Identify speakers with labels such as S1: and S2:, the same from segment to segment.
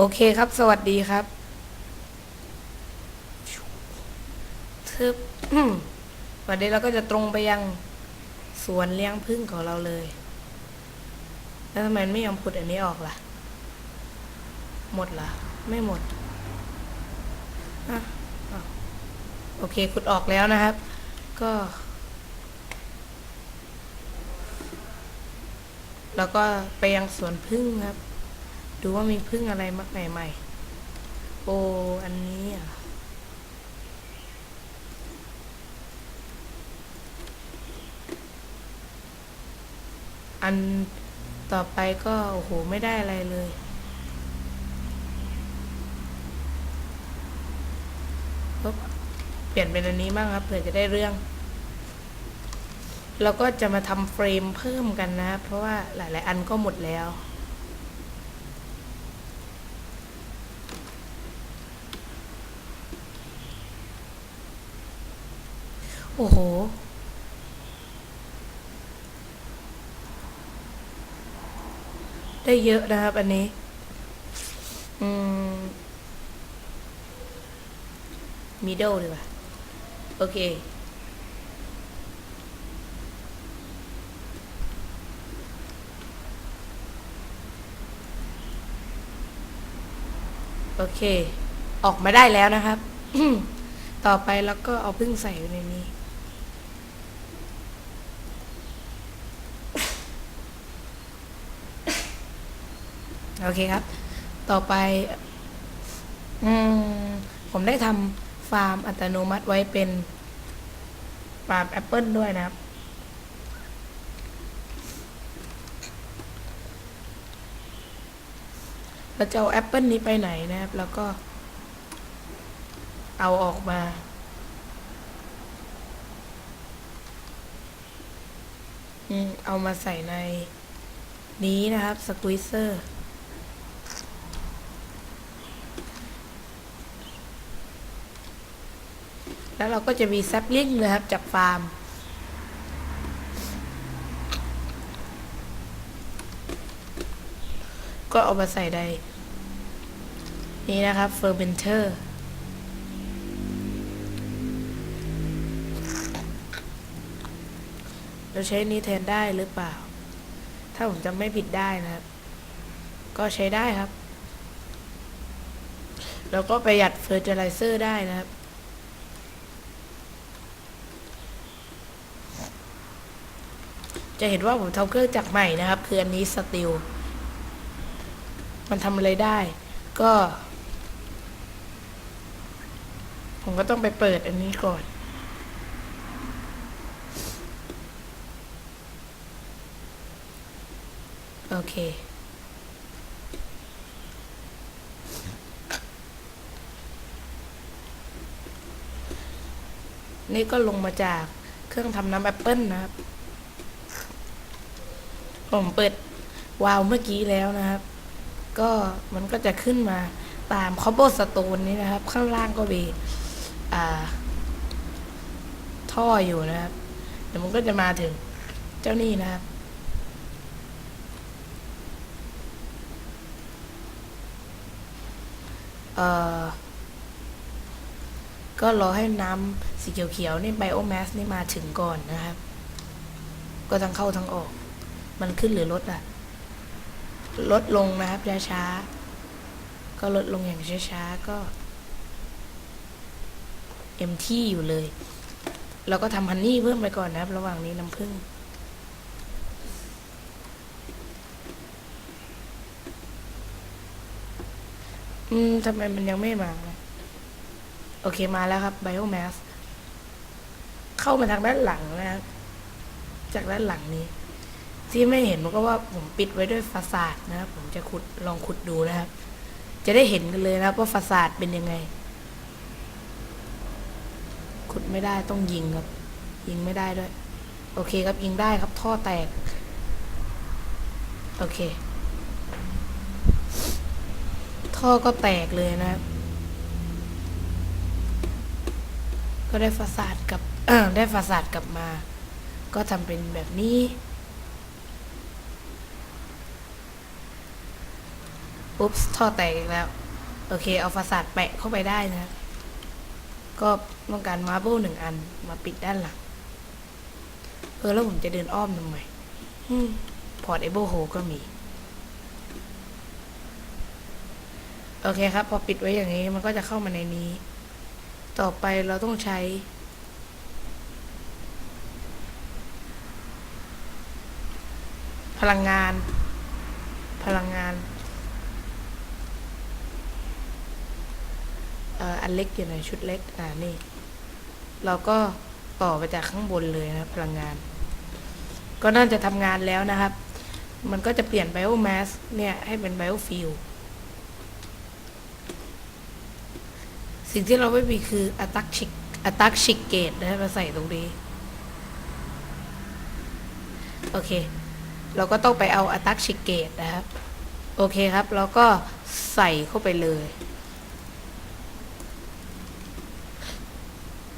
S1: โอเคครับ สวัสดีครับทึบวันนี้เราก็จะตรงไปยังสวนเลี้ยงผึ้งของเราเลย แล้วทำไมไม่ยอมขุดอันนี้ออกล่ะ หมดล่ะ ไม่หมดออโอเคขุดออกแล้วนะครับ ก็ แล้วก็ไปยังสวนผึ้งครับ ดูว่ามีพึ่งอะไรมากใหม่ๆ โอ้อันนี้อะอันต่อไปก็โอ้โหไม่ได้อะไรเลยปุ๊บเปลี่ยนเป็นอันนี้บ้างครับเผื่อจะได้เรื่อง เราก็จะมาทำเฟรมเพิ่มกันนะ เพราะว่าหลาย ๆ อันก็หมดแล้ว โอ้โห ได้เยอะนะครับ อันนี้ อืมมิดเดิลดีกว่าโอเคโอเค ออกมาได้แล้วนะครับ ต่อไปแล้วก็เอาพึ่งใส่ในนี้ โอเคครับ ต่อไปอืมผมได้ทำฟาร์มอัตโนมัติไว้เป็นฟาร์มแอปเปิลด้วยนะครับ เราจะเอาแอปเปิลนี้ไปไหนนะครับ แล้วก็เอาออกมาอืมเอามาใส่ในนี้นะครับสควิเซอร์ แล้วเราก็จะมีแซปลิงนะครับจากฟาร์ม ก็เอามาใส่ในนี้นะครับเฟอร์เ n นเ r อร์เราใช้นี้แทนได้หรือเปล่า ถ้าผมจำไม่ผิดได้นะครับ ก็ใช้ได้ครับ แล้วก็ประหยัดเฟอร์ i ิเซอร์ได้นะครับ จะเห็นว่าผมทำเครื่องจักรใหม่นะครับ คืออันนี้สตีลมันทำอะไรได้ ก็ ผมก็ต้องไปเปิดอันนี้ก่อนโอเค นี่ก็ลงมาจากเครื่องทำน้ำแอปเปิลนะครับ ผมเปิดวาล์วเมื่อกี้แล้วนะครับ ก็มันก็จะขึ้นมาตามคอ b บสโตนนี้นะครับ ข้างล่างก็มีอ่าท่ออยู่นะครับเดี๋ยวมันก็จะมาถึงเจ้านี่นะครับเอ่อก็รอให้น้ำสีเขียวๆนี่ไบโอแมสนี่มาถึงก่อนนะครับ ก็ทั้งเข้าทั้งออก มันขึ้นหรือลดอะ ลดลงนะครับช้าๆก็ลดลงอย่างช้าๆก็เอ็มที่อยู่เลย เราก็ทำฮันนี่เพิ่มไปก่อนนะครับ ระหว่างนี้น้ำผึ้งอืมทำไมมันยังไม่มา โอเคมาแล้วครับไบโอแมสเข้ามาทางด้านหลังนะครับ จากด้านหลังนี้ ที่ไม่เห็นมันก็ว่าผมปิดไว้ด้วยฟาสาดนะครับผมจะขุดลองขุดดูนะครับ จะได้เห็นกันเลยนะครับว่าฟาสาดเป็นยังไง ขุดไม่ได้ต้องยิงครับ ยิงไม่ได้ด้วย โอเคครับยิงได้ครับท่อแตก โอเค ท่อก็แตกเลยนะครับ ก็ได้ฟาสาดกับได้ฟาสาดกลับมา ก็ทำเป็นแบบนี้ อุ๊บท่อแตกอีกแล้ว โอเค เอาฟาสาดแปะเข้าไปได้นะก็ต้องการมาร์เบิลหนึ่งอันมาปิดด้านหลัง เออ แล้วผมจะเดินอ้อมทำไมอืมพอร์ตเอเบิลโฮก็มี โอเคครับ พอปิดไว้อย่างนี้มันก็จะเข้ามาในนี้ ต่อไปเราต้องใช้พลังงาน พลังงาน อันเล็กอยู่ในชุดเล็กอ่านี่ เราก็ต่อไปจากข้างบนเลยนะพลังงาน ก็น่าจะทำงานแล้วนะครับ มันก็จะเปลี่ยน biomass เนี่ย ให้เป็น biofuel สิ่งที่เราไม่มีคือ attack chick attack chick gate นะครับมาใส่ตรงนี้ โอเค เราก็ต้องไปเอา attack chick gate นะครับ โอเคครับ เราก็ใส่เข้าไปเลย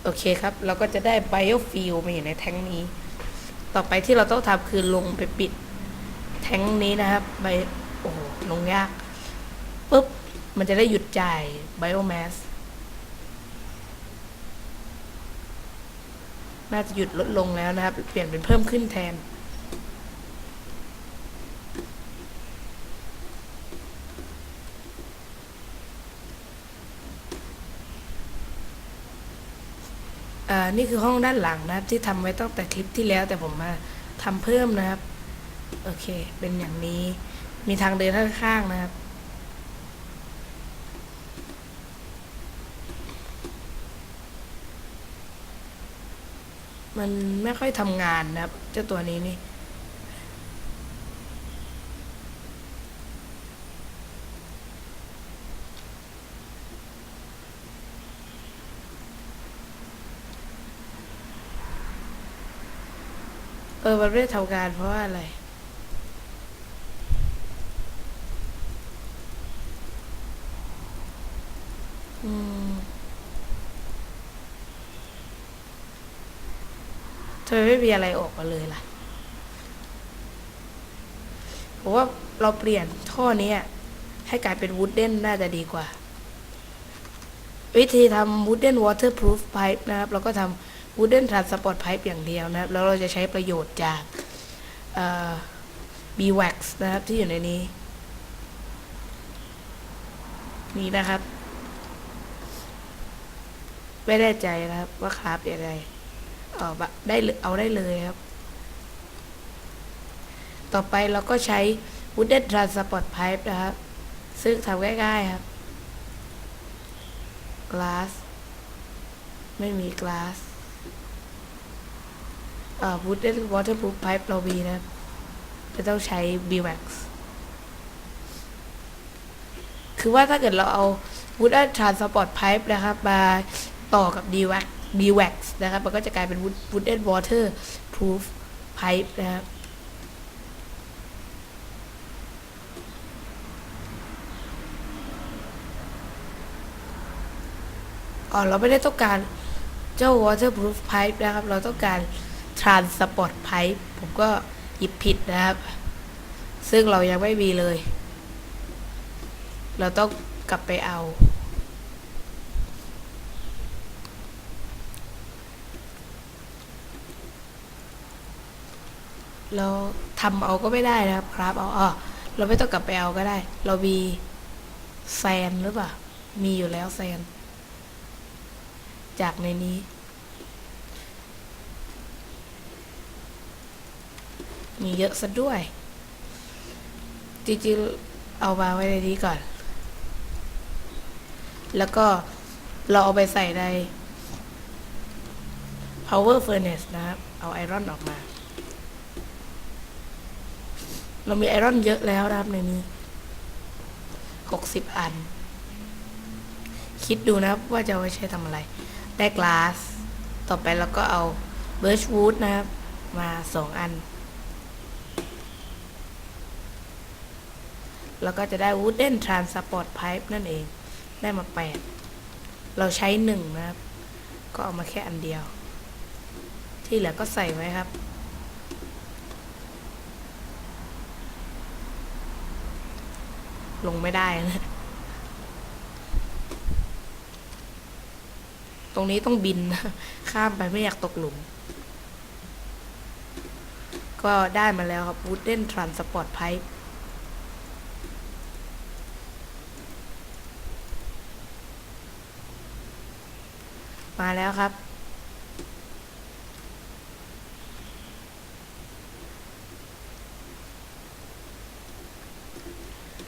S1: โอเคครับ เราก็จะได้ biofuel มาอยู่ในแท้งนี้ ต่อไปที่เราต้องทำคือลงไปปิด แท้งนี้นะครับไบโอ้โหลงยากปุ๊บ มันจะได้หยุดจ่าย biomass น่าจะหยุดลดลงแล้วนะครับ เปลี่ยนเป็นเพิ่มขึ้นแทน นี่คือห้องด้านหลังนะครับ ที่ทำไว้ตั้งแต่คลิปที่แล้ว แต่ผมมาทำเพิ่มนะครับ โอเค เป็นอย่างนี้มีทางเดินข้างๆนะครับมันไม่ค่อยทำงานนะครับ เจ้าตัวนี้นี่ ออมันไม่ได้ทำงานเพราะว่าอะไรอืมทำไมไม่มีอะไรออกมาเลยล่ะผมว่าเราเปลี่ยนท่อเนี้ยให้กลายเป็นวูดเด้นน่าจะดีกว่า วิธีทำ wooden waterproof pipe นะครับ เราก็ทำ wooden transport pipe อย่างเดียวนะครับ แล้วเราจะใช้ประโยชน์จากเอ่อ beeswax นะครับ ที่อยู่ในนี้ นี่นะครับ ไม่แน่ใจนะครับ ว่าคราฟยังไงเอาบะได้เลยเอาได้เลยครับ ต่อไปเราก็ใช้ wooden transport pipe นะครับ ซึ่งทำง่ายๆครับ glass ไม่มี glass อ่า wooden waterproof pipe เรามีนะครับจะต้องใช้ beeswax คือว่าถ้าเกิดเราเอา wooden transport pipe นะครับ มาต่อกับ beeswax beeswax นะครับ มันก็จะกลายเป็น wood- wooden waterproof pipe นะครับอ๋อเราไม่ได้ต้องการเจ้า waterproof pipe นะครับ เราต้องการ transport pipe ผมก็หยิบผิดนะครับ ซึ่งเรายังไม่มีเลย เราต้องกลับไปเอา เราทำเอาก็ไม่ได้นะครับครับเอาอ๋อเราไม่ต้องกลับไปเอาก็ได้ เรามีแซนหรือเปล่า มีอยู่แล้วแซน จากในนี้ มีเยอะซะด้วย จริงๆเอามาไว้ในนี้ก่อน แล้วก็เราเอาไปใส่ใน power furnace นะครับ เอาไอรอนออกมา เรามีไอรอนเยอะแล้วนะครับในนี้หกสิบอัน คิดดูนะว่าจะเอาไว้ใช้ทำอะไร ได้กลาส ต่อไปเราก็เอาเบิร์ชวูดนะครับ มาสองอัน แล้วก็จะได้ wooden transport pipe นั่นเอง ได้มาแปดเราใช้หนึ่งนะครับ ก็เอามาแค่อันเดียว ที่เหลือก็ใส่ไว้ครับ ลงไม่ได้นะ ตรงนี้ต้องบิน ข้ามไปไม่อยากตกหลุมก็ได้มาแล้วครับ Wooden Transport Pipe มาแล้วครับ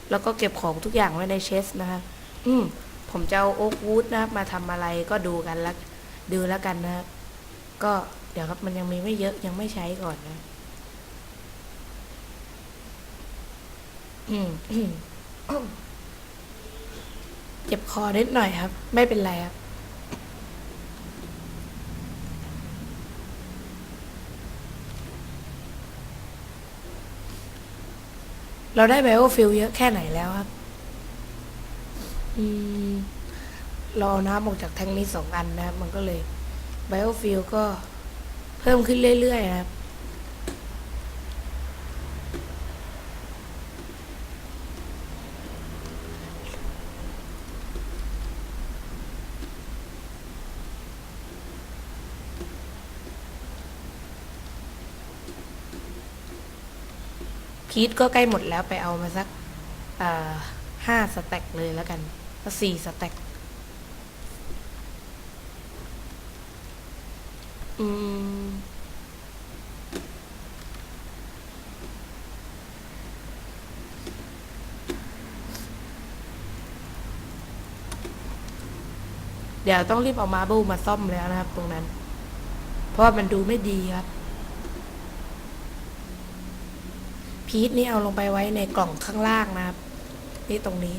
S1: แล้วก็เก็บของทุกอย่างไว้ในเชสนะครับ อืม ผมจะเอาโอ๊กวูดนะครับ มาทำอะไรก็ดูกันแล้วดูแล้วกันนะครับ ก็เดี๋ยวครับมันยังมีไม่เยอะยังไม่ใช้ก่อนนะ อืมอืมเจ็บคอนิดหน่อยครับ ไม่เป็นไรครับ เราได้ไบโอฟิลเยอะแค่ไหนแล้วครับ อืมเราเอาน้ำออกจากแทงนี้สองอันนะครับ มันก็เลยไบโอฟิลก็เพิ่มขึ้นเรื่อยๆนะครับ พีทก็ใกล้หมดแล้วไปเอามาสักห้าสแต็กเลยแล้วกันก็สี่สแต็กอืมเดี๋ยวต้องรีบเอามาบิลมาซ่อมแล้วนะครับ ตรงนั้น เพราะว่ามันดูไม่ดีครับ พีทนี่เอาลงไปไว้ในกล่องข้างล่างนะครับ นี่ตรงนี้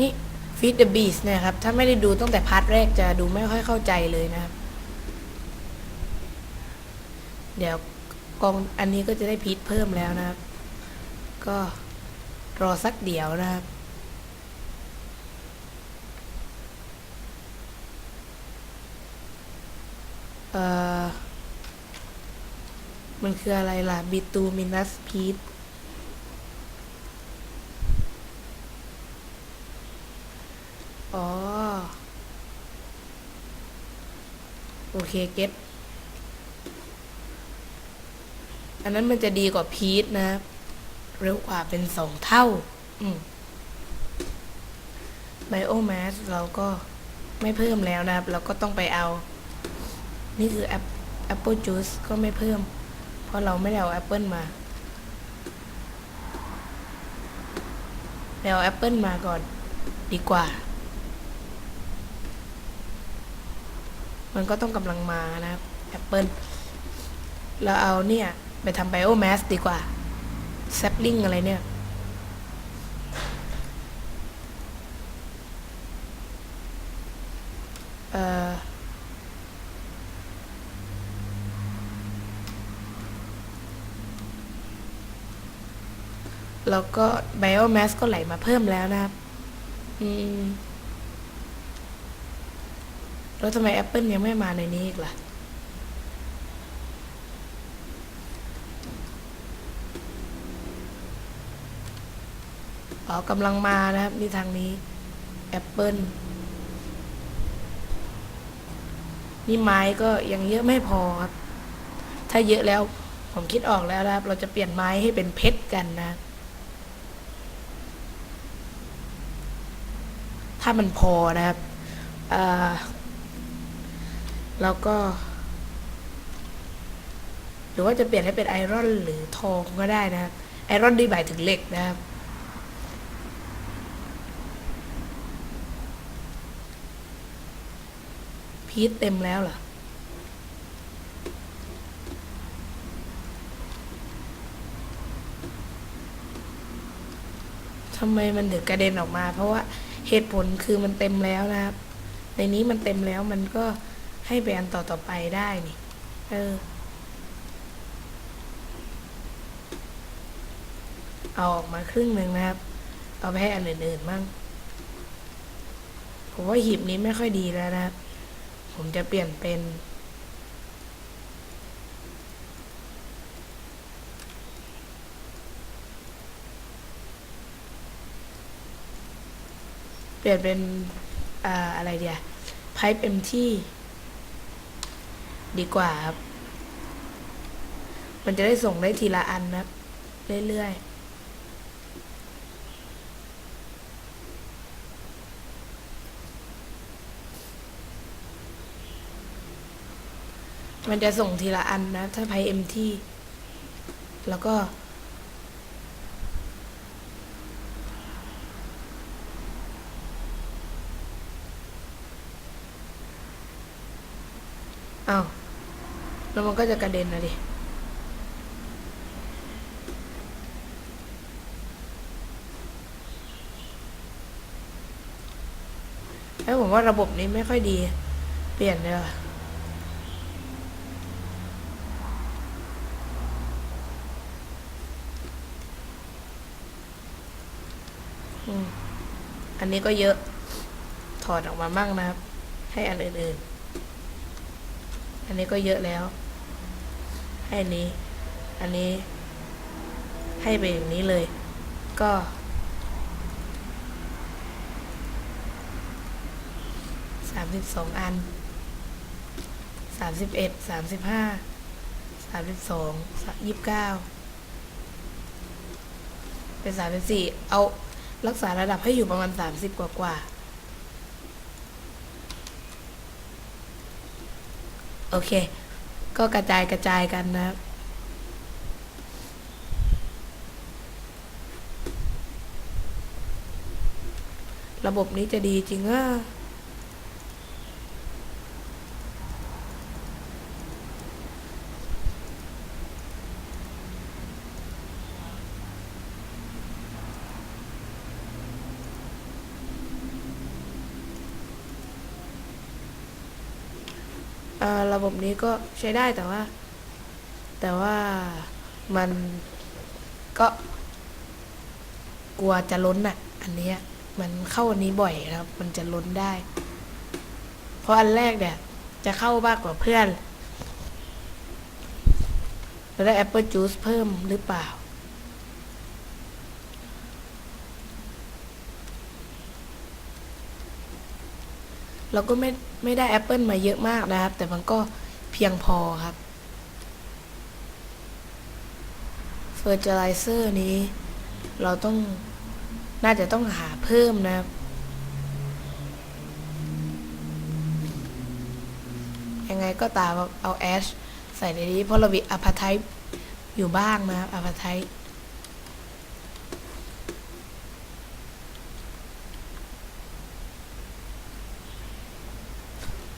S1: นี่ฟีดเดอะบีสเนี่ยครับ ถ้าไม่ได้ดูตั้งแต่พาร์ทแรกจะดูไม่ค่อยเข้าใจเลยนะครับ เดี๋ยวกองอันนี้ก็จะได้พีทเพิ่มแล้วนะครับ ก็รอสักเดี๋ยวนะครับ อ่อ มันคืออะไรล่ะบิตูมินัสพีทอ๋อ โอเคเก็ตอันนั้นมันจะดีกว่าพีทนะครับเร็วกว่าเป็นสองเท่า อืมไบโอแมสเราก็ไม่เพิ่มแล้วนะครับ เราก็ต้องไปเอา นี่คือแอปแอปเปิลจูสก็ไม่เพิ่ม เพราะเราไม่ได้เอาแอปเปิลมาไปเอาแอปเปิลมาก่อนดีกว่า มันก็ต้องกำลังมานะแอปเปิลเราเอาเนี่ย ไปทำไบโอแมสดีกว่าแซปลิงอะไรเนี่ย แล้วก็ไบโอแมสก็ไหลมาเพิ่มแล้วนะครับ อืม แล้วทำไม Apple ยังไม่มาในนี้อีกล่ะ อ๋อกำลังมานะครับ นี่ทางนี้ Apple นี่ไม้ก็ยังเยอะไม่พอครับ ถ้าเยอะแล้วผมคิดออกแล้วนะครับ เราจะเปลี่ยนไม้ให้เป็นเพชรกันนะ ถ้ามันพอนะครับอ่าแล้วก็ หรือว่าจะเปลี่ยนให้เป็นไอรอนหรือทองก็ได้นะครับ ไอรอนดีหมายถึงเหล็กนะครับ พีทเต็มแล้วเหรอทำไมมันถึงกระเด็นออกมา เพราะว่า เหตุผลคือมันเต็มแล้วนะครับ ในนี้มันเต็มแล้วมันก็ให้แบรนด์ต่อต่อไปได้นี่เออเอาออกมาครึ่งหนึ่งนะครับ เอาไปให้อันอื่นๆมั่งผมว่าหีบนี้ไม่ค่อยดีแล้วนะครับ ผมจะเปลี่ยนเป็น ลี่ยนเป็นอ่าอะไรเดีย pipe empty ดีกว่าครับ มันจะได้ส่งได้ทีละอันนะเรื่อยๆมันจะส่งทีละอันนะ ถ้า pipe empty แล้วก็ อ้าวแล้วมันก็จะกระเด็นนะดิแล้วผมว่าระบบนี้ไม่ค่อยดี เปลี่ยนเลยอืมอันนี้ก็เยอะ ถอดออกมามั่งนะครับ ให้อันอื่นๆ อันนี้ก็เยอะแล้ว ให้นนี้ อันนี้ ให้ไปอย่างนี้เลย ก็ สามสิบสองอัน สามสิบเอ็ด สามสิบห้า สามสิบสองยี่สิบเก้า เป็นสามสิบสี่ เอารักษาระดับให้อยู่ประมาณสามสิบกว่ากว่า โอเค ก็กระจายกระจายกันนะครับระบบนี้จะดีจริงอะ บบนี้ก็ใช้ได้แต่ว่า แต่ว่ามันก็กลัวจะล้นอะ อันเนี้ยมันเข้าอันนี้บ่อยนะครับ มันจะล้นได้ เพราะอันแรกเนี่ย จะเข้ามากกว่าเพื่อน เราได้แอปเปิลจูสเพิ่มหรือเปล่า เราก็ไม่ไม่ได้ Apple มาเยอะมากนะครับ แต่มันก็เพียงพอครับ Fertilizer นี้ เราต้องน่าจะต้องหาเพิ่มนะครับยังไงก็ตามเอาแอชใส่ในนี้เพราะเรามีอะพาไทป์อยู่บ้างนะครับอะพาไท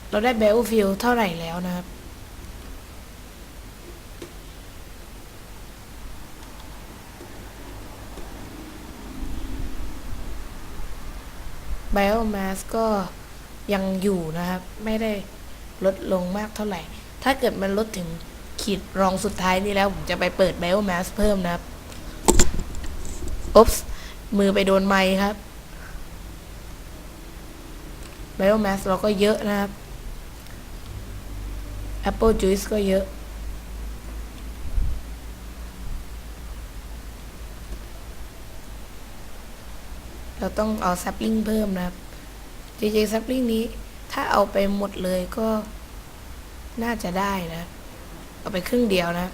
S1: เราได้เบลฟิลเท่าไหร่แล้วนะครับไบโอแมสก็ยังอยู่นะครับ ไม่ได้ลดลงมากเท่าไหร่ ถ้าเกิดมันลดถึงขีดรองสุดท้ายนี้แล้ว ผมจะไปเปิดไบโอแมสเพิ่มนะครับอ๊บส์มือไปโดนไม้ครับไบโอแมสเราก็เยอะนะครับ Apple Juice ก็เยอะ เราต้องเอาซั p ลิงเพิ่มนะครับ จริงๆซั p ลิงนี้ถ้าเอาไปหมดเลยก็น่าจะได้นะ เอาไปครึ่งเดียวนะ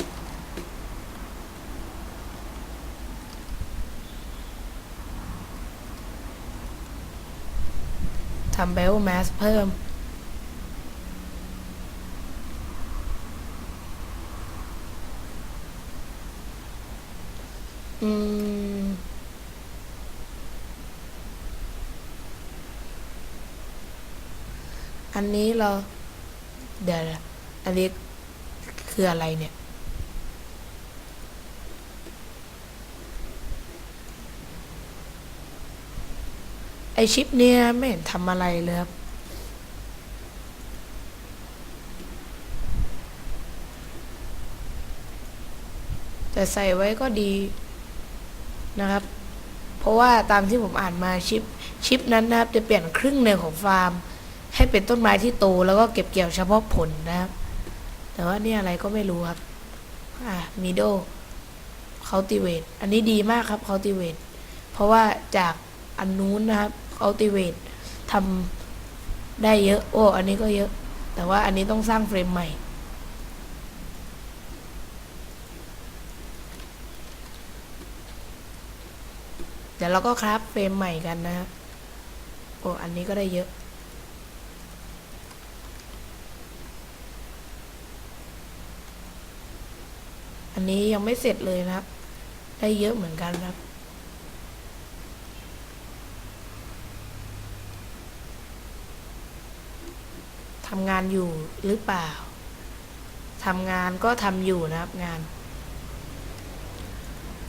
S1: ทำเบลแมสเพิ่ม อืม อันนี้เรา เดี๋ยวนะอันนี้คืออะไรเนี่ย ไอชิปเนี่ยไม่เห็นทำอะไรเลยครับ แต่ใส่ไว้ก็ดี นะครับ เพราะว่าตามที่ผมอ่านมาชิปชิปนั้นนะครับ จะเปลี่ยนครึ่งหนึ่งของฟาร์ม ให้เป็นต้นไม้ที่โตแล้วก็เก็บเกี่ยวเฉพาะผลนะครับ แต่ว่านี่อะไรก็ไม่รู้ครับ อ่ามิโด cultivate อันนี้ดีมากครับ cultivate เพราะว่าจากอันนู้นนะครับ cultivate ทำได้เยอะ โอ้ อันนี้ก็เยอะ แต่ว่าอันนี้ต้องสร้างเฟรมใหม่ เดี๋ยวเราก็คราฟเฟรมใหม่กันนะครับโอ้อันนี้ก็ได้เยอะอันนี้ยังไม่เสร็จเลยนะครับ ได้เยอะเหมือนกันครับ ทำงานอยู่หรือเปล่า ทำงานก็ทำอยู่นะครับงาน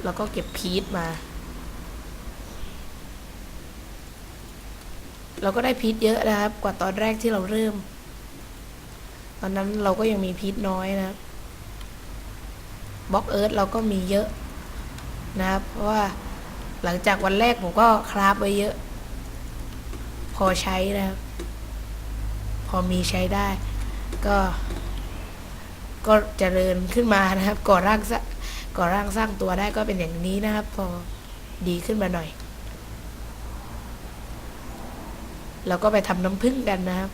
S1: แล้วก็เก็บพีทมา เราก็ได้พีทเยอะนะครับ กว่าตอนแรกที่เราเริ่ม ตอนนั้นเราก็ยังมีพีทน้อยนะครับบล็อกเอิร์ธเราก็มีเยอะนะครับ เพราะว่าหลังจากวันแรกผมก็คราฟไว้เยอะ พอใช้นะครับ พอมีใช้ได้ ก็ ก็เจริญขึ้นมานะครับ ก่อร่างสร้างก่อร่างสร้างตัวได้ก็เป็นอย่างนี้นะครับ พอดีขึ้นมาหน่อย เราก็ไปทำน้ำผึ้งกันนะครับ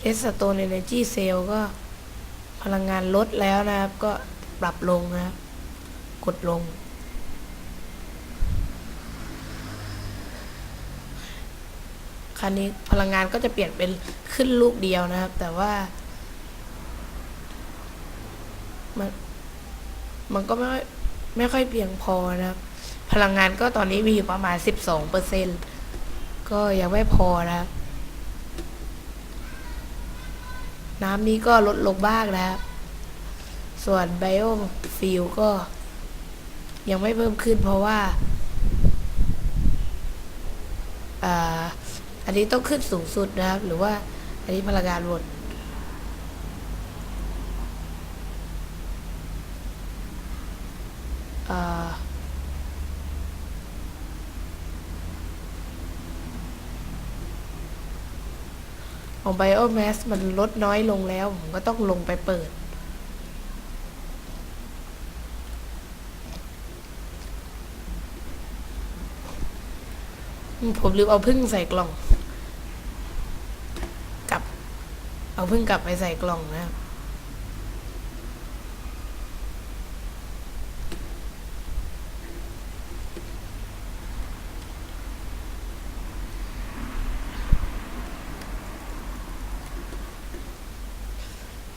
S1: เอสโตนเอเนจีเซลก็พลังงานลดแล้วนะครับ ก็ปรับลงนะครับ กดลง คราวนี้พลังงานก็จะเปลี่ยนเป็นขึ้นลูกเดียวนะครับ แต่ว่า มันมันก็ไม่ไม่ค่อยเพียงพอนะครับ พลังงานก็ตอนนี้มีอยู่ประมาณ12เปอร์เซ็นก็ยังไม่พอนะครับ น้ำนี้ก็ลดลงบ้างนะครับ ส่วนไบโอมฟิลก็ ยังไม่เพิ่มขึ้นเพราะว่าอ่าอันนี้ต้องขึ้นสูงสุดนะครับ หรือว่าอันนี้พลังงานหมดอ่า ของไบโอแมสมันลดน้อยลงแล้ว ผมก็ต้องลงไปเปิด ผมลืมเอาพึ่งใส่กล่องกลับ เอาพึ่งกลับไปใส่กล่องนะครับ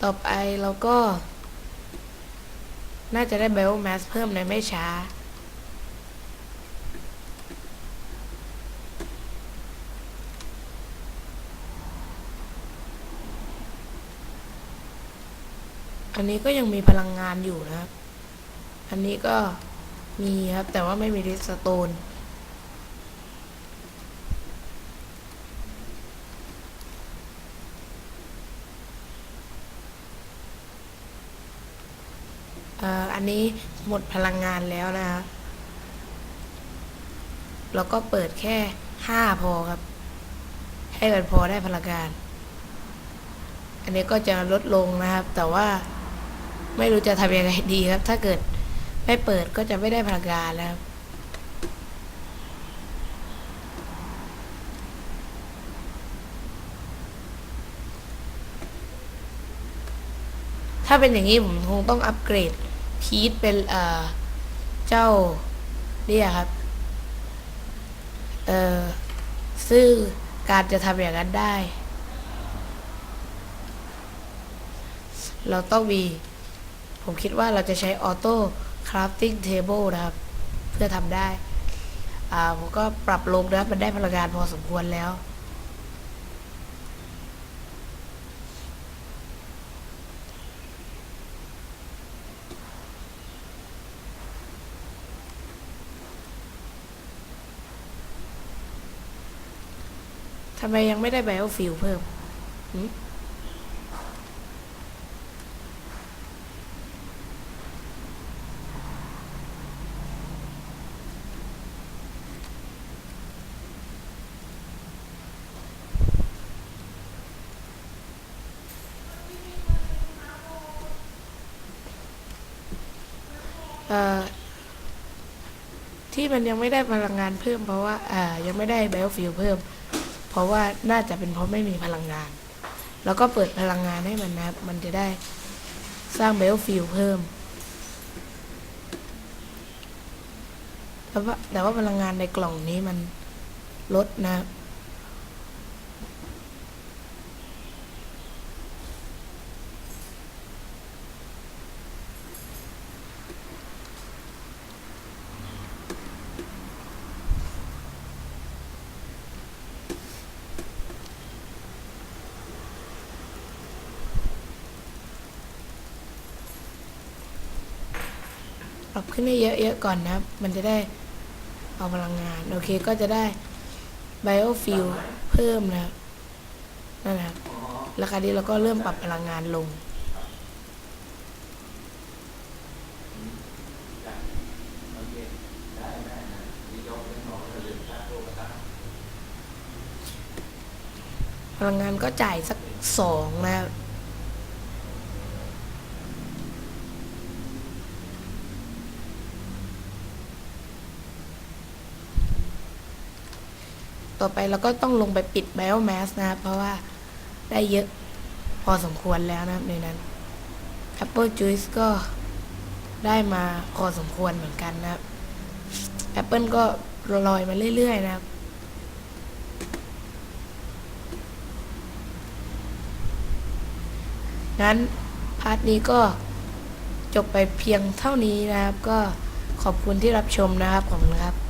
S1: ต่อไปเราก็ น่าจะได้ไบโอแมสเพิ่มในไม่ช้า อันนี้ก็ยังมีพลังงานอยู่นะครับ อันนี้ก็มีครับ แต่ว่าไม่มีริสโตน อันนี้หมดพลังงานแล้วนะครับแล้วก็เปิดแค่ห้าพอครับ ให้มันพอได้พลังงาน อันนี้ก็จะลดลงนะครับ แต่ว่าไม่รู้จะทำยังไงดีครับ ถ้าเกิดไม่เปิดก็จะไม่ได้พลังงานแล้วครับถ้าเป็นอย่างนี้ผมคงต้องอัปเกรด พีทเป็นเอ่อเจ้าเนี่ยครับ เอ่อซึ่งการจะทำอย่างนั้นได้ เราต้องมี ผมคิดว่าเราจะใช้ออโต้คราฟติ้งเทเบิลนะครับ เพื่อทำได้ อ่า ผมก็ปรับลงนะมันได้พลังงานพอสมควรแล้วำไมยังไม่ได้แบลฟิลเพิ่มที่มันยังไม่ได้พลังงานเพิ่มเพราะว่า อ่า ยังไม่ได้แบลฟิลเพิ่ม ราะว่าน่าจะเป็นเพราะไม่มีพลังงาน แล้วก็เปิดพลังงานให้มันนะมันจะได้สร้างเบลฟิลเพิ่มแต่ว่าแต่ว่าพลังงานในกล่องนี้มันลดนะ ขึ้นให้เยอะๆก่อนนะครับ มันจะได้เอาพลังงาน โอเคก็จะได้ไบโอฟิลเพิ่มนะครับนั่นนะครับแล้วคราวนี้เราก็เริ่มปรับพลังงานลง พลังงานก็จ่ายสักสองนะครับ ต่อไปเราก็ต้องลงไปปิด biomass นะครับ เพราะว่าได้เยอะพอสมควรแล้วนะครับในนั้น Apple Juice ก็ได้มาพอสมควรเหมือนกันนะครับ Apple ก็ลอยมาเรื่อย ๆ นะครับงั้นพาร์ทนี้ก็จบไปเพียงเท่านี้นะครับ ก็ขอบคุณที่รับชมนะครับ ขอบคุณครับ